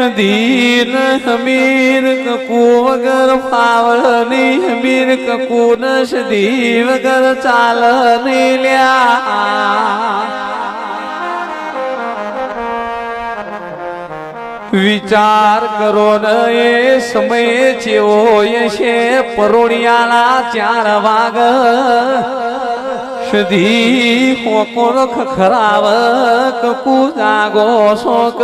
સુધીન હમીર કકુ વગર પાવળની હમીર ન સધી વગર ચાલ લ્યા વિચાર કરો ને એ સમય જેવો છે પરોણિયાના ચાર વાગ સધી હોકોર ખખરાવ પૂજા જાગો શોક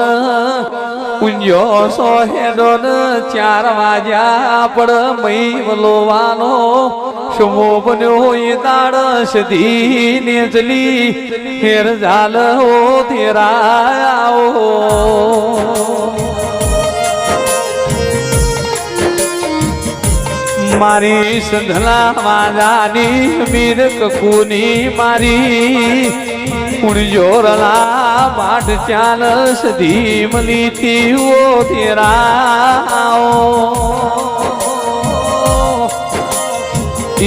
કુંજો સો હેડો ને ચાર વાજ્યા પડ મહી વલોવાનો સમો બન્યો એ દાડ સધી નેજલી. હેર જાલ ઓ તેરા આવો મારી સંધલા માજાની મીર કકુની મારી કુણજોરલા પાઠ ચાલ સધી મલીથી ઓ તેરા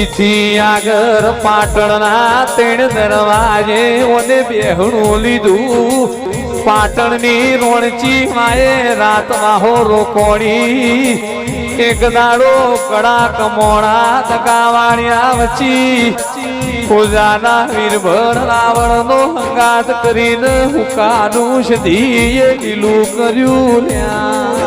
ઇથી આગળ પાટણના તેણ દરવાજે ઓને બેહણું લીધું. પાટણની રોણચી માએ રાતમાં હો રોકોણી એક દાડો કડા કમોણા દગાવાણ્યા વચી. પૂજાના વીરભર રાવણનો હંગાત કરીને હુકાનું સધીએ લીલું કર્યું લ્યા